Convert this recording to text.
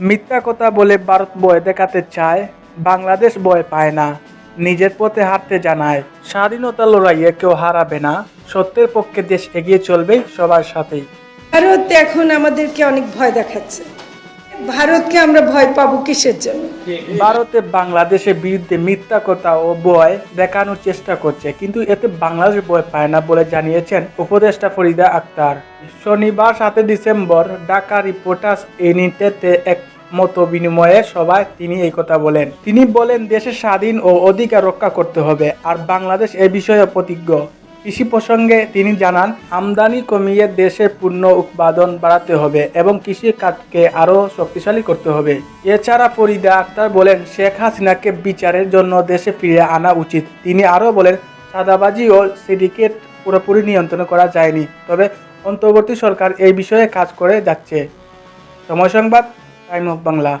মিথ্যা কথা বলে ভারত বয় দেখাতে চায়, বাংলাদেশ বয় পায় না, নিজের পথে হাঁটতে জানায়, স্বাধীনতা লড়াইয়ে কেউ হারাবে না, সত্যের পক্ষে দেশ এগিয়ে চলবে সবার সাথেই। ভারত এখন আমাদেরকে অনেক ভয় দেখাচ্ছে। ভারতকে আমরা ভয় পাবো কিসের জন্য? ভারতে বাংলাদেশের বিরুদ্ধে মিথ্যা কথা ও ভয় দেখানোর চেষ্টা করছে, কিন্তু এতে বাংলাদেশ ভয় পায় না বলে জানিয়েছেন উপদেষ্টা ফরিদা আক্তার। শনিবার সাতই ডিসেম্বর ঢাকা রিপোর্টার্স ইউনিটেতে এক মত বিনিময়ে সভায় তিনি এই কথা বলেন। তিনি বলেন, দেশের স্বাধীন ও অধিকার রক্ষা করতে হবে, আর বাংলাদেশ এ বিষয়ে প্রতিজ্ঞ কৃষি প্রসঙ্গে তিনি জানান, আমদানি কমিয়ে দেশে পূর্ণ উৎপাদন বাড়াতে হবে এবং কৃষি খাতকে আরও শক্তিশালী করতে হবে। এছাড়া ফরিদা আক্তার বলেন, শেখ হাসিনাকে বিচারের জন্য দেশে ফিরিয়ে আনা উচিত। তিনি আরও বলেন সাদাবাজি ও সিন্ডিকেট পুরোপুরি নিয়ন্ত্রণ করা যায়নি, তবে অন্তর্বর্তী সরকার এই বিষয়ে কাজ করে যাচ্ছে। সময় সংবাদ, টাইম অফ বাংলা।